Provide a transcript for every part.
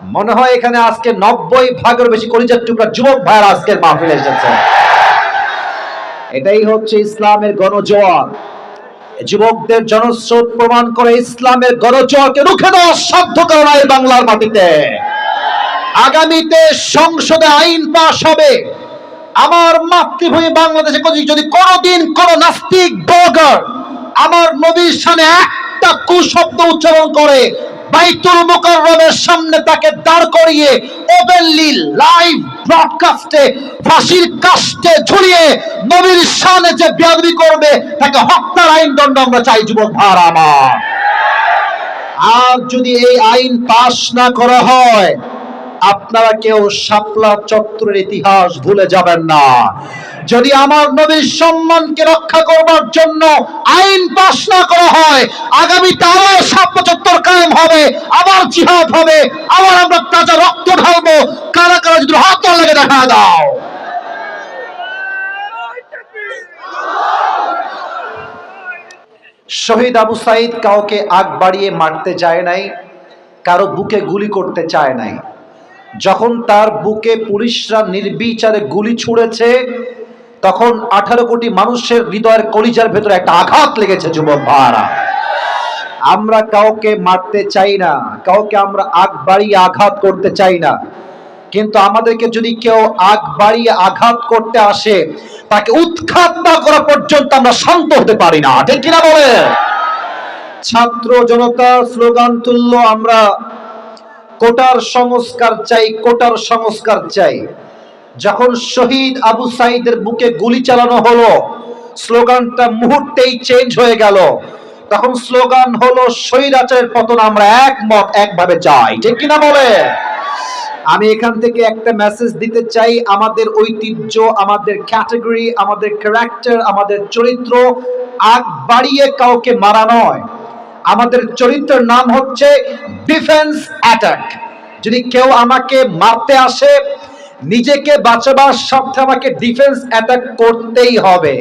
মনে হয় এখানে আজকে নব্বই ভাগের বেশি কলিজার টুকরা যুবক ভাইয়ের আজকের মাহফিলে এসেছে। এটাই হচ্ছে ইসলামের গণজোয়ার। যুবকদের জনস্রোত প্রমাণ করে ইসলামের গণজোয়ারকে রুখে দেওয়া সাধ্য করে না বাংলার মাটিতে। আগামীতে সংসদে আইন পাশ হবে। আমার মাতৃভূমি বাংলাদেশে যদি কোনোদিন কোন নাস্তিক ব্লগার আমার নবীর সামনে একটা কুশব্দ উচ্চারণ করে বাইতুল মুকাররমের সামনে তাকে দাঁড় করিয়ে ওপেনলি লাইভ ব্রডকাস্টে, ফাঁসির কাস্টে ঝুলিয়ে নবীর যে বেয়াদবি করবে, তাকে হত্যার আইন দণ্ড আমরা চাই, যুবক ভাড়া আমার। আর যদি এই আইন পাশ না করা হয়, আপনারা কেউ শাপলা চত্বরের ইতিহাস ভুলে যাবেন না। যদি আমার নবীর সম্মানকে রক্ষা করবার জন্য আইন পাশ না করা হয়, আগামী আবার শাপলা চত্বর কায়েম হবে, আবার জিহাদ হবে, আবার আমরা তাজা রক্ত ঢালবো। কারা কারা যদি হাত লাগে দেখা দাও। শহীদ আবু সাইদ কাউকে আগ বাড়িয়ে মারতে যায় নাই, কারও বুকে গুলি করতে চায় নাই। যখন তার বুকে পুলিশরা নির্বিচারে গুলি ছুড়েছে তখন আঠারো কোটি মানুষের হৃদয়ের কলিজার ভেতরে একটা আঘাত লেগেছে, যুবক ভাড়া আমরা কাউকে মারতে চাই না, কাউকে আমরা আগ বাড়িয়ে আঘাত করতে চাই না। কিন্তু আমাদেরকে যদি কেউ আগ বাড়িয়ে আঘাত করতে আসে, তাকে উৎখাত না করা পর্যন্ত আমরা শান্ত হতে পারি না। ঠিক কিনা বলে? ছাত্র জনতা স্লোগান তুলল আমরা, কোটার সংস্কার চাই, কোটার সংস্কার চাই। যখন শহীদ আবু সাইদের বুকে গুলি চালানো হলো, স্লোগানটা মুহূর্তেই চেঞ্জ হয়ে গেল। তখন স্লোগান হলো, স্বৈরাচারের পতন আমরা একমত, একভাবে চাই। ঠিক কিনা বলে? আমি এখান থেকে একটা মেসেজ দিতে চাই, আমাদের ঐতিহ্য, আমাদের ক্যাটাগরি আমাদের ক্যারেক্টার আমাদের চরিত্র আগ বাড়িয়ে কাউকে মারা নয়। আমাদের চরিত্রের নাম হচ্ছে ডিফেন্স অ্যাটাক যদি কেউ আমাকে মারতে আসে নিজেকে বাঁচাবার স্বার্থে আমাকে ডিফেন্স অ্যাটাক করতেই হবে।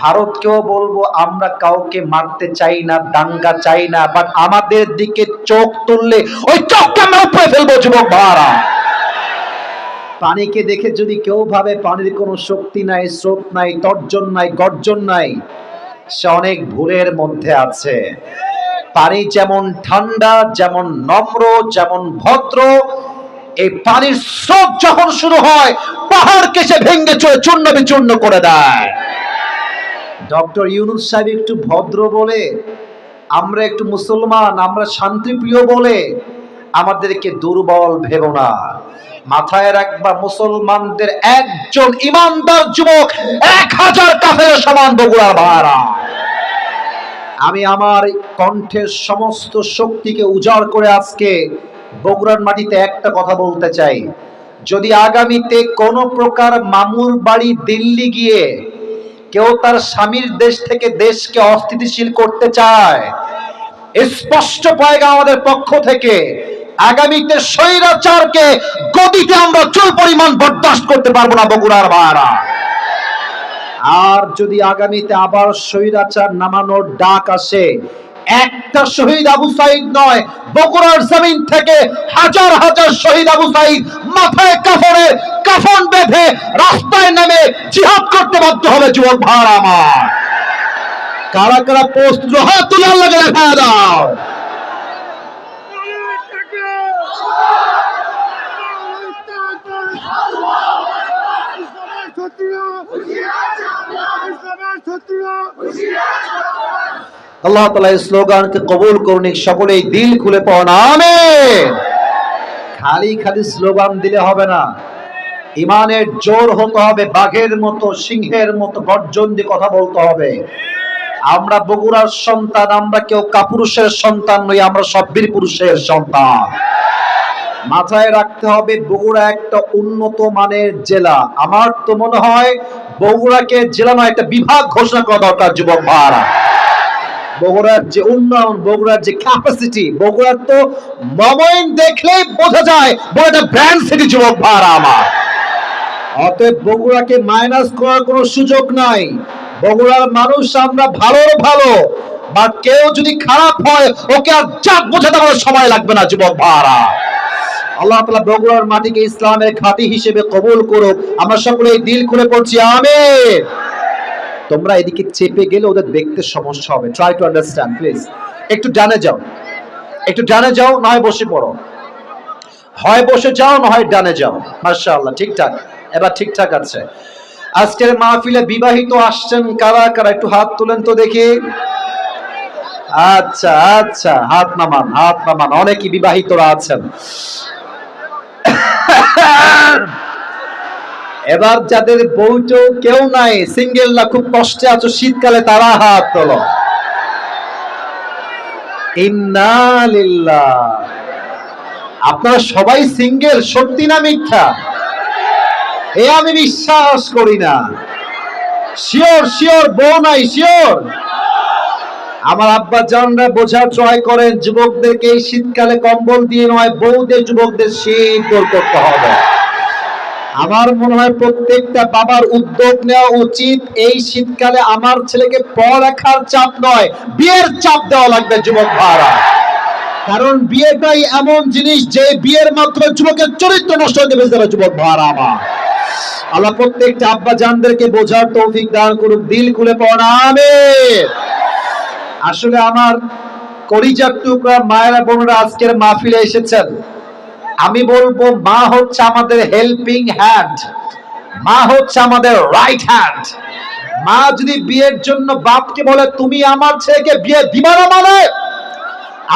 ভারতকেও বলব, আমরা কাউকে মারতে চাই না, দাঙ্গা চাই না বাট আমাদের দিকে চোখ তুললে ওই চোখটা আমরা উপরে ফেলব, যুবক ভাড়া পানিকে দেখে যদি কেউ ভাবে পানির কোনো শক্তি নাই, স্রোত নাই, তর্জন নাই, গর্জন নাই, সে অনেক ভুলের মধ্যে আছে। পানি যেমন ঠান্ডা, যেমন নম্র, যেমন ভদ্র এই পানির স্রোত যখন শুরু হয়, পাহাড়কে সে ভেঙ্গে চূর্ণ বিচূর্ণ করে দেয়। ডক্টর ইউনুস সাহেব একটু ভদ্র বলে, আমরা একটু মুসলমান, আমরা শান্তিপ্রিয় বলে আমাদেরকে দুর্বল ভেব না। মাথায় রাখবা, মুসলমানদের একজন ইমানদার যুবক, এক হাজার কাফের সমান বগুড়ার ভাড়া আমি আমার কণ্ঠের সমস্ত শক্তিকে উজাড় করে আজকে বগুড়ার মাটিতে একটা কথা বলতে চাই। যদি আগামীতে কোনো প্রকার মামুর বাড়ি দিল্লি গিয়ে কেউ তার স্বামীর দেশ থেকে দেশকে অস্থিতিশীল করতে চায়, স্পষ্ট পায়গা আমাদের পক্ষ থেকে, আগামীতে স্বৈরাচারকে গদিতে আমরা চুল পরিমাণ বরদাস্ত করতে পারব না বগুড়ার ভাড়া আর যদি আগামীতে আবার স্বৈরাচার নামানোর ডাক আসে একটা শহীদ আবু সাইদ নয় বগুড়ার জমিন থেকে হাজার হাজার শহীদ আবু সাইদ মাথায় কাফনে কাফন বেঁধে রাস্তায় নেমে জিহাদ করতে বাধ্য হবে যুবক ভাড়া আমার কারা কারা প্রস্তুত হাত তুলে আল্লাহকে দেখা দাও আল্লাহ তালা এই স্লোগানকে কবুল করুন সকলেই দিল খুলে পাওয়া আমেন। খালি খালি স্লোগান দিলে হবে না। ইমানের জোর হতে হবে, বাঘের মতো, সিংহের মতো গর্জন দিয়ে কথা বলতে হবে। আমরা বগুড়ার সন্তান, আমরা কেউ কাপুরুষের সন্তান নই, আমরা সব বীর পুরুষের সন্তান। মাথায় রাখতে হবে, বগুড়া একটা উন্নত মানের জেলা। আমার তো মনে হয়, বগুড়াকে জেলা নয়, একটা বিভাগ ঘোষণা করা দরকার, যুবক ভাড়া বগুড়ার যে উন্নয়ন, বগুড়ার যে ক্যাপাসিটি বগুড়ার তো মমইন দেখলেই বোঝা যায় বগুড়াটা ব্র্যান্ড সিটি যুবক ভাড়া আমার। অতএব বগুড়াকে মাইনাস করার কোনো সুযোগ নাই। বগুড়ার মানুষ আমরা ভালো ভালো বাট কেউ যদি খারাপ হয়, ওকে আর চাপ বোঝাতে আমার সময় লাগবে না যুবক ভাড়া আল্লাহ তাআলা বগুড়ার মাটিকে ইসলামের ঘাঁটি হিসেবে কবুল করুক। আমরা সকলে দিল খুলে পড়ছি, আমিন। তোমরা এদিকে চেপে গেলে ওদের দেখতে সমস্যা হবে। ট্রাই টু আন্ডারস্ট্যান্ড প্লিজ একটু ডানে যাও। একটু ডানে যাও নয় বসে পড়ো। হয় বসে যাও, না হয় ডানে যাও। মাশাআল্লাহ, ঠিকঠাক। এবার ঠিকঠাক আছে। আজকের মাহফিলে বিবাহিত আসছেন কারা? কারা একটু হাত তুলেন তো দেখি। আচ্ছা আচ্ছা হাত নামান হাত নামান। অনেকই বিবাহিতরা আছেন। এবার যাদের বউটো কেউ নাই সিঙ্গেল না, খুব কষ্টে আছো, শীতকালে তারা হাত তোলো। আপনারা সবাই সিঙ্গেল সত্যি না মিথ্যা? এ আমি বিশ্বাস করি না। শিওর শিওর বউ নাই শিওর আমার আব্বা জানরা বোঝা ট্রাই করেন, যুবকদেরকে এই শীতকালে কম্বল দিয়ে নয়, বউদের, যুবকদের শীত করতে হবে। আমার মনে হয় প্রত্যেকটা বাবার উদ্যোগ নেওয়া উচিত। এই শীতকালে আমার ছেলেকে পড়ালেখার চাপ নয়, বিয়ের চাপ দেওয়া লাগবে, যুবক ভাড়া কারণ বিয়েটাই এমন জিনিস, যে বিয়ের মাধ্যমে যুবকের চরিত্র নষ্ট হয়ে যাবে যুবক ভাড়া আমার। আল্লাহ প্রত্যেকটা আব্বা জানদেরকে বোঝার তৌফিক দান করুক, দিল খুলে পড়া আমিন। আসলে আমার কলিজার টুকরা মায়েরা বোনেরা আজকের মাহফিলে এসেছেন। আমি বলব, মা হচ্ছে আমাদের হেল্পিং হ্যান্ড মা হচ্ছে আমাদের রাইট হ্যান্ড মা যদি বিয়ের জন্য বাপকে বলে, তুমি আমার ছেলেকে বিয়ে দিবা না মানে?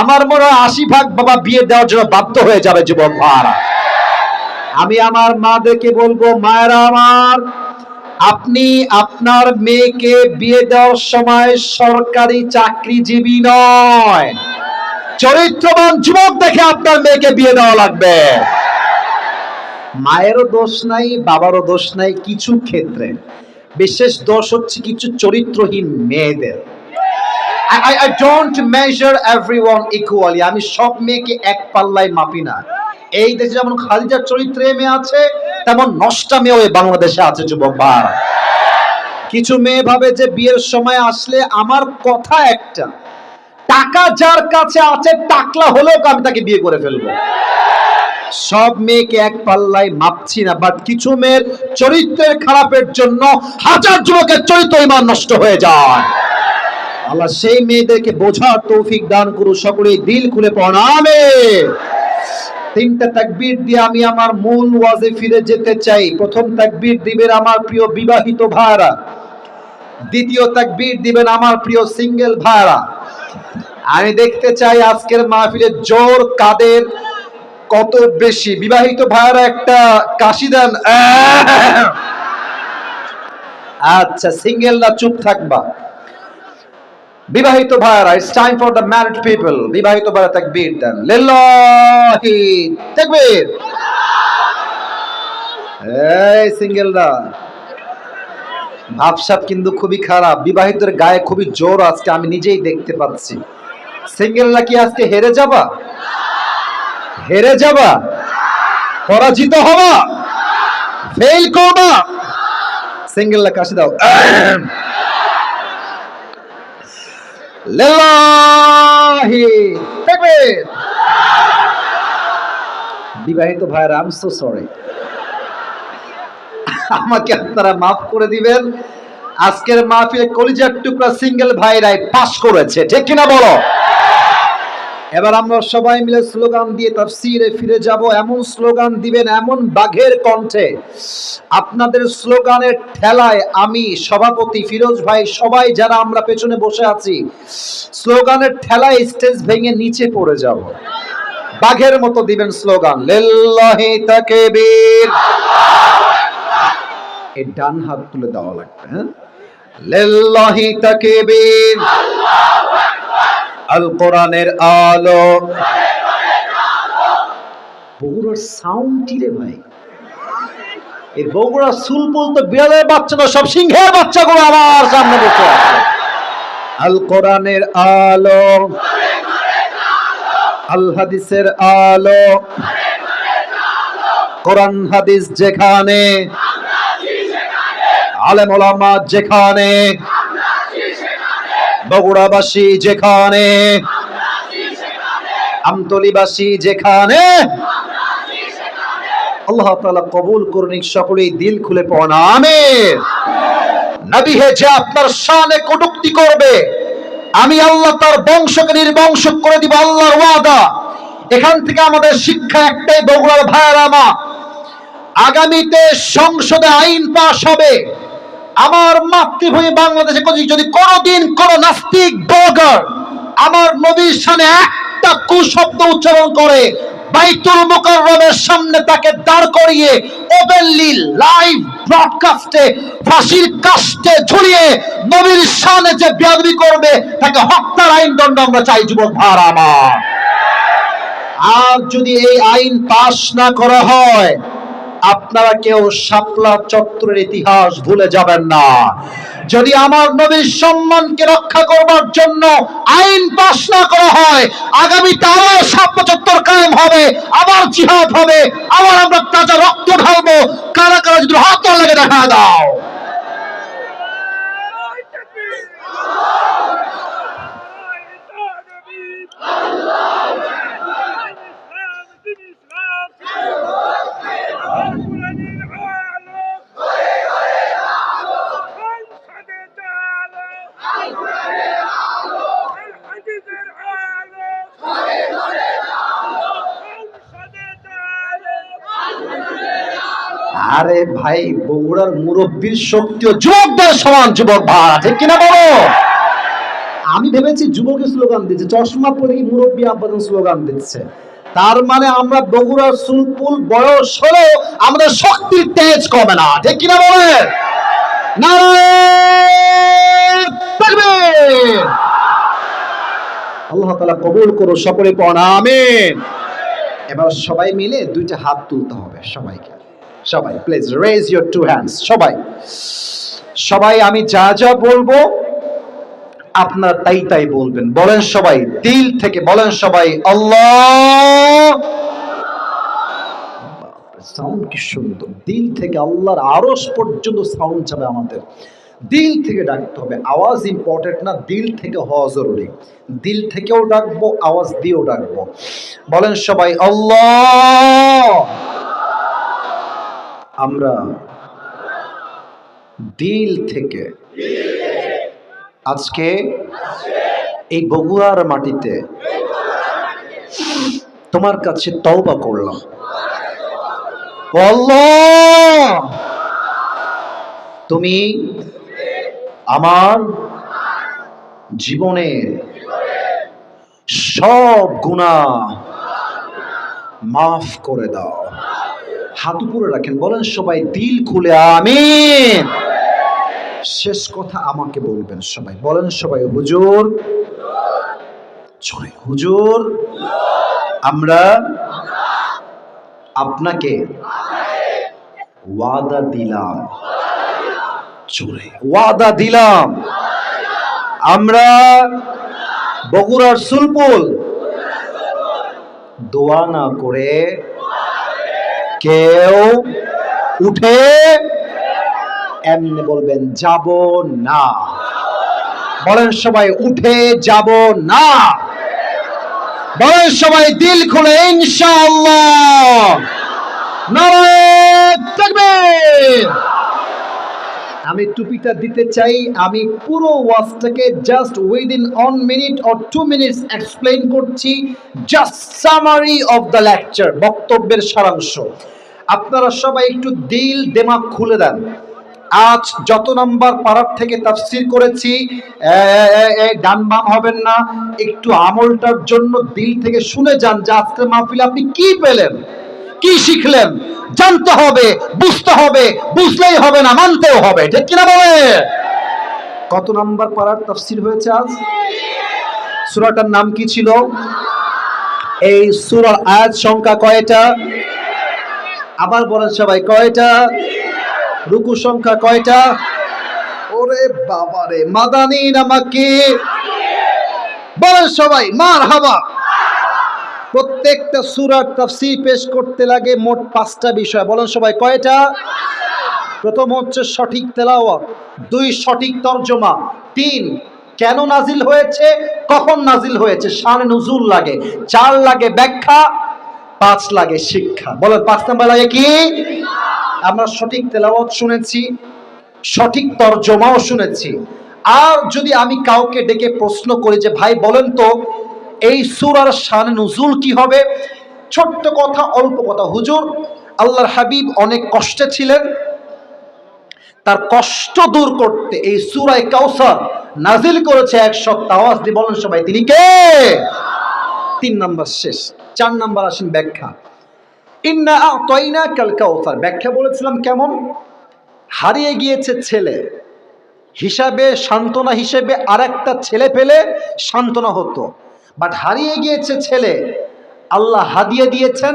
আমার মনে হয় আশি ভাগ বাবা বিয়ে দেওয়ার জন্য বাধ্য হয়ে যাবে যুবক ভাড়া আমি আমার মাদেরকে বলব, মায়েরা আমার, আপনি আপনার মেয়েকে বিয়ে দেওয়ার সময় সরকারি চাকরিজীবী নয়। চরিত্রবান যুবক দেখে আপনার মেয়েকে বিয়ে দেওয়া লাগবে। মায়েরও দোষ নাই বাবারও দোষ নাই কিছু ক্ষেত্রে। বিশেষ দোষ হচ্ছে কিছু চরিত্রহীন মেয়েদের। I don't measure everyone equally. আমি সব মেয়েকে এক পাল্লায় মাপি না। এই দেশে যেমন খালিজার চরিত্রে মেয়ে আছে তেমন নষ্টা মেয়েও বাংলাদেশে আছে যুবক ভাই। কিছু মেয়ে ভাবে যে বিয়ের সময় আসলে আমার কথা একটা। টাকা যার কাছে আছে, টাকলা হলেও আমি তাকে বিয়ে করে ফেলব। সব মেয়েকে এক পাল্লায় মাপছি না বাট কিছু মেয়ের চরিত্রের খারাপের জন্য হাজার যুবকের চরিত্র ইমান নষ্ট হয়ে যায়। আল্লাহ সেই মেয়েদেরকে বোঝার তৌফিক দান করু সকলেই দিল খুলে পড়াবে তিনটা তাকবীর দিয়ে আমি আমার মূল ওয়াজে ফিরে যেতে চাই। প্রথম তাকবীর দিবেন আমার প্রিয় বিবাহিত ভাইরা। দ্বিতীয় তাকবীর দিবেন আমার প্রিয় সিঙ্গেল ভাইরা। আমি দেখতে চাই আজকের মাহফিলে জোর কাদের, কত বেশি? বিবাহিত ভাইরা একটা কাশি দেন। আচ্ছা সিঙ্গেলরা চুপ থাকবা? বিবাহিত ভাইরা it's time for the married people বিবাহিত ভাইরা তাকবীর দেন। লিল্লাহি, তাকবীর। এই সিঙ্গেলরা ভাবসাব কিন্তু খুবই খারাপ। বিবাহিতের গায়ে খুবই জোর আজকে আমি নিজেই দেখতে পাচ্ছি। সিঙ্গেলরা কি আজকে হেরে যাবা? হেরে যাবা? পরাজিত হবা? ফেল করবা? সিঙ্গেলরা কাশি দাও। বিবাহিত ভাইরা আই এম সো সরি আমাকে আপনারা মাফ করে দিবেন। আজকের মাহফিলে কলিজার টুকরা সিঙ্গেল ভাইরাই পাশ করেছে, ঠিক কিনা বলো? এবার আমরা সবাই মিলে স্লোগান দিয়ে তার তাফসিরে ফিরে যাব। এমন স্লোগান দিবেন, এমন বাঘের কণ্ঠে। আপনাদের স্লোগানের ঠেলায় আমি সভাপতি ফিরোজ ভাই, সবাই যারা আমরা পেছনে বসে আছি, স্লোগানের ঠেলায় স্টেজ ভেঙে নিচে পড়ে যাব। বাঘের মতো দিবেন স্লোগান। লিল্লাহি তাকবীর। এই ডান হাত তুলে দেওয়া লাগবে হ্যাঁ? তাকবীর। আল কোরআনের আলো। বগুড়ার সাউন্ডটি রে ভাই? এই বগুড়া সুলপুল তো বিড়ালের বাচ্চা না, সব সিংহের বাচ্চাগুলো আমার সামনে বসে আল কোরআনের আলো। আল হাদিসের আলো। কোরআন হাদিস যেখানে আলেম ওলামা যেখানে, বগুড়াবাসী যেখানে, আমতলিবাসী যেখানে, আল্লাহ তাআলা কবুল করুন সকলেই দিল খুলে পড়া আমিন। নবী হে যে আপনার শানে কটুক্তি করবে, আমি আল্লাহ তার বংশকে নির্বংশ করে দিব, আল্লাহর ওয়াদা। এখান থেকে আমাদের শিক্ষা একটাই, বগুড়ার ভাইয়ের আমা, আগামীতে সংসদে আইন পাশ হবে। আমার মাতৃভূমি বাংলাদেশে যদি- কোনোদিন কোন নাস্তিক ব্লগার আমার নবীর সামনে একটা কুশব্দ উচ্চারণ করে, বাইতুল মুকাররমের সামনে তাকে দাঁড় করিয়ে ওপেনলি লাইভ ব্রডকাস্টে ফাঁসির কাস্টে ঝুলিয়ে নবীর সামনে যে বেয়াদবি করবে, তাকে হত্যার আইন দণ্ড আমরা চাই, যুবক ভার আমার। আর যদি এই আইন পাশ না করা হয় আপনারা কেউ শাপলা চত্বরের ইতিহাস ভুলে যাবেন না। যদি আমার নবীর সম্মানকে রক্ষা করবার জন্য আইন পাশ না করা হয়, আগামী তারাও শাপলা চত্বর কায়েম হবে, আবার জিহাদ হবে, আবার আমরা তাজা রক্ত ঢালবো। কারা কারা যদি হাত লাগে দেখা দাও। ভাই, বগুড়ার মুরব্বীর শক্তিও যুবকদের সমান যুবক ভাড়া, ঠিক কিনা বলো? আমি ভেবেছি যুবকের স্লোগান দিচ্ছে, চশমা পরে কি মুরব্বী আব্বাদন স্লোগান দিচ্ছে? তার মানে আমরা বগুড়ার সুলপুল বয়স হলেও আমাদের শক্তির তেজ কমে না, ঠিক কিনা নারায়ণ তাকবীর! আল্লাহ তাআলা কবুল করো সকলে পড় আমিন। এবার সবাই মিলে দুইটা হাত তুলতে হবে সবাইকে। সবাই please raise your two hands সবাই। সবাই, আমি যা যা বলব, আপনার তাই তাই বলবেন। বলেন সবাই, দিল থেকে বলেন সবাই, আল্লাহ। সাউন্ড কি সুন্দর। দিল থেকে আল্লাহর আরস পর্যন্ত সাউন্ড যাবে আমাদের। দিল থেকে ডাকতে হবে। আওয়াজ ইম্পর্টেন্ট না, দিল থেকে হওয়া জরুরি। দিল থেকেও ডাকবো, আওয়াজ দিয়েও ডাকবো। বলেন সবাই, আল্লাহ। আমরা দিল থেকে আজকে এই বগুড়ার মাটিতে তোমার কাছে তওবা করলাম। তুমি আমার জীবনের সব গুণা মাফ করে দাও। হাত উপরে রাখেন বলেন সবাই দিল খুলে আমিন। শেষ কথা আমাকে বলবেন সবাই বলেন সবাই হুজুর জোরে, হুজুর আমরা আপনাকে ওয়াদা দিলাম। জোরে ওয়াদা দিলাম। আমরা বগুড়ার সুলপুল দোয়া না করে কেউ উঠে এমনি বলবেন, যাব না। বলেন সবাই, উঠে যাব না। বলেন সবাই, দিল খুলে, ইনশাআল্লাহ। নারায়ণ তাকবীর। আমি টুপিটা দিতে চাই, আমি পুরো ওয়াজটাকে just within one minute or two minutes explain করছি। Just summary of the lecture বক্তব্যের সারাংশ। আপনারা সবাই একটু দিল দেমাগ খুলে দেন। আজ যত নাম্বার পাড়ার থেকে তাফসির করেছি ডান বাম হবেন না, একটু আমলটার জন্য দিল থেকে শুনে যান যে আজকের মাহফিলে আপনি কি পেলেন, কি শিখলেন। জানতে হবে, বুঝতে হবে, বুঝলেই হবে না, মানতেও হবে। ঠিক কিনা বলে? কত নাম্বার পাড়ার তাফসির হয়েছে আজ? সূরাটার নাম কি ছিল? এই সুরার আয়াত সংখ্যা কয়টা? আবার বলেন সবাই, কয়টা? রুকু সংখ্যা কয়টা? ওরে বাবারে, মাদানি নামাকে বলেন সবাই মার হাবা প্রত্যেকটা সুরার তাফসীর পেশ করতে লাগে মোট পাঁচটা বিষয়। বলেন সবাই, কয়টা? প্রথম হচ্ছে সঠিক তেলাওয়াত, দুই সঠিক তর্জমা, তিন, কেন নাজিল হয়েছে, কখন নাজিল হয়েছে শানে নুজুল লাগে, চার লাগে ব্যাখ্যা, পাঁচ লাগে শিক্ষা। বলেন, পাঁচ নাম্বার লাগে কি? আমরা সঠিক তেলাওয়াত শুনেছি, সঠিক তর্জমাও শুনেছি। আর যদি আমি কাউকে ডেকে প্রশ্ন করি যে, ভাই, বলেন তো এই সুরার শান নুজুল কি হবে? ছোট্ট কথা, অল্প কথা। হুজুর, আল্লাহর হাবিব অনেক কষ্টে ছিলেন। তার কষ্ট দূর করতে এই সুরায় কাউসার নাজিল করেছে এক সপ্তাহ। আওয়াজ দিয়ে বলেন সবাই, তিনি কে? তিন নাম্বার শেষ, চার নাম্বার আসেন ব্যাখ্যা। ইন্না আতয়না কাল কাউসার ব্যাখ্যা বলেছিলাম কেমন? হারিয়ে গিয়েছে ছেলে। হিসাবে সান্ত্বনা হিসেবে আর একটা ছেলে পেলে সান্ত্বনা হতো। বাট হারিয়ে গিয়েছে ছেলে। আল্লাহ হাদিয়ে দিয়েছেন।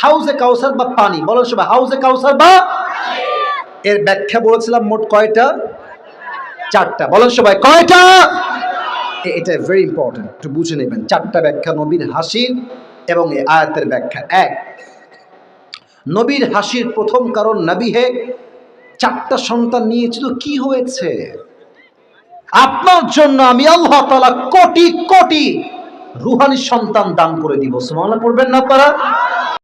হাউজে কাউসার বা পানি? বলেন সবাই, হাউজে কাউসার বা এর ব্যাখ্যা বলেছিলাম মোট কয়টা? চারটা। বলেন সবাই, কয়টা? এটা ভেরি ইম্পর্টেন্ট একটু বুঝে নেবেন। চারটা ব্যাখ্যা, নবীর হাসির এবং এই আয়াতের ব্যাখ্যা। এক, নবীর হাসির প্রথম কারণ নবী হে, চারটা সন্তান নিয়েছিল, কি হয়েছে? আপনার জন্য আমি আল্লাহ তালা কোটি কোটি রুহানি সন্তান দান করে দিব। সুবহানাল্লাহ, পড়বেন না আপনারা?